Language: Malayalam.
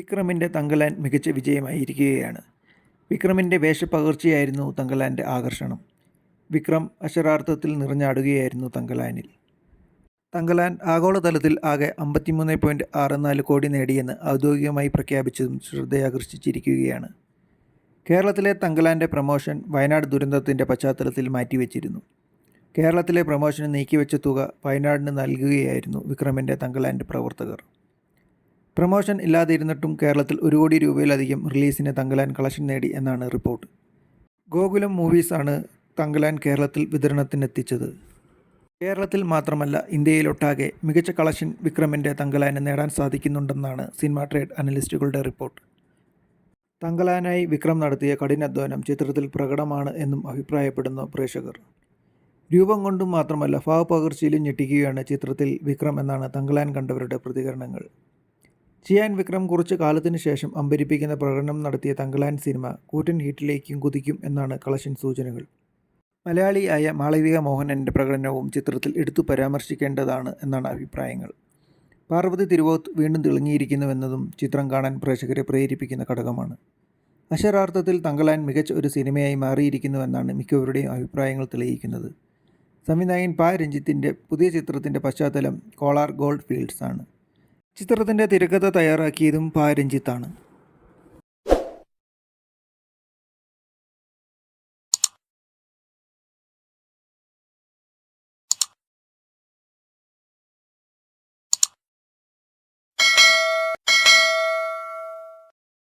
വിക്രമിന്റെ തങ്കലാൻ മികച്ച വിജയമായിരിക്കുകയാണ്. വിക്രമിന്റെ വേഷപ്പകർച്ചയായിരുന്നു തങ്കലാന്റെ ആകർഷണം. വിക്രം അക്ഷരാർത്ഥത്തിൽ നിറഞ്ഞാടുകയായിരുന്നു തങ്കലാനിൽ. തങ്കലാൻ ആഗോളതലത്തിൽ ആകെ അമ്പത്തിമൂന്ന് പോയിന്റ് ആറ് നാല് കോടി നേടിയെന്ന് ഔദ്യോഗികമായി പ്രഖ്യാപിച്ചതും ശ്രദ്ധയാകർഷിച്ചിരിക്കുകയാണ്. കേരളത്തിലെ തങ്കലാന്റെ പ്രമോഷൻ വയനാട് ദുരന്തത്തിന്റെ പശ്ചാത്തലത്തിൽ മാറ്റിവെച്ചിരുന്നു. കേരളത്തിലെ പ്രമോഷന് നീക്കിവെച്ച തുക വയനാടിന് നൽകുകയായിരുന്നു വിക്രമിന്റെ തങ്കലാന്റെ പ്രവർത്തകർ. പ്രമോഷൻ ഇല്ലാതിരുന്നിട്ടും കേരളത്തിൽ ഒരു കോടി രൂപയിലധികം റിലീസിന് തങ്കലാൻ കളക്ഷൻ നേടി എന്നാണ് റിപ്പോർട്ട്. ഗോകുലം മൂവീസാണ് തങ്കലാൻ കേരളത്തിൽ വിതരണത്തിനെത്തിച്ചത്. കേരളത്തിൽ മാത്രമല്ല ഇന്ത്യയിലൊട്ടാകെ മികച്ച കളക്ഷൻ വിക്രമിന്റെ തങ്കലാന് നേടാൻ സാധിക്കുന്നുണ്ടെന്നാണ് സിനിമ ട്രേഡ് അനലിസ്റ്റുകളുടെ റിപ്പോർട്ട്. തങ്കലാനായി വിക്രം നടത്തിയ കഠിനാധ്വാനം ചിത്രത്തിൽ പ്രകടമാണ് എന്നും അഭിപ്രായപ്പെടുന്നു പ്രേക്ഷകർ. രൂപം കൊണ്ടും മാത്രമല്ല ഭാവപകർച്ചയിലും ഞെട്ടിക്കുകയാണ് ചിത്രത്തിൽ വിക്രം എന്നാണ് തങ്കലാൻ കണ്ടവരുടെ പ്രതികരണങ്ങൾ. ചിയാൻ വിക്രം കുറച്ച് കാലത്തിന് ശേഷം അമ്പരിപ്പിക്കുന്ന പ്രകടനം നടത്തിയ തങ്കലാൻ സിനിമ കൂറ്റൻ ഹിറ്റിലേക്കും കുതിക്കും എന്നാണ് കളക്ഷൻ സൂചനകൾ. മലയാളിയായ മാളവിക മോഹനന്റെ പ്രകടനവും ചിത്രത്തിൽ എടുത്തു പരാമർശിക്കേണ്ടതാണ് എന്നാണ് അഭിപ്രായങ്ങൾ. പാർവതി തിരുവോത്ത് വീണ്ടും തിളങ്ങിയിരിക്കുന്നുവെന്നതും ചിത്രം കാണാൻ പ്രേക്ഷകരെ പ്രേരിപ്പിക്കുന്ന ഘടകമാണ്. അക്ഷരാർത്ഥത്തിൽ തങ്കലാൻ മികച്ച ഒരു സിനിമയായി മാറിയിരിക്കുന്നുവെന്നാണ് മിക്കവരുടെയും അഭിപ്രായങ്ങൾ തെളിയിക്കുന്നത്. സംവിധായകൻ പാ. രഞ്ജിത്തിന്റെ പുതിയ ചിത്രത്തിന്റെ പശ്ചാത്തലം കോളാർ ഗോൾഡ് ഫീൽഡ്സ് ആണ്. ചിത്രത്തിന്റെ തിരക്കഥ തയ്യാറാക്കിയതും പാ രഞ്ജിത്താണ്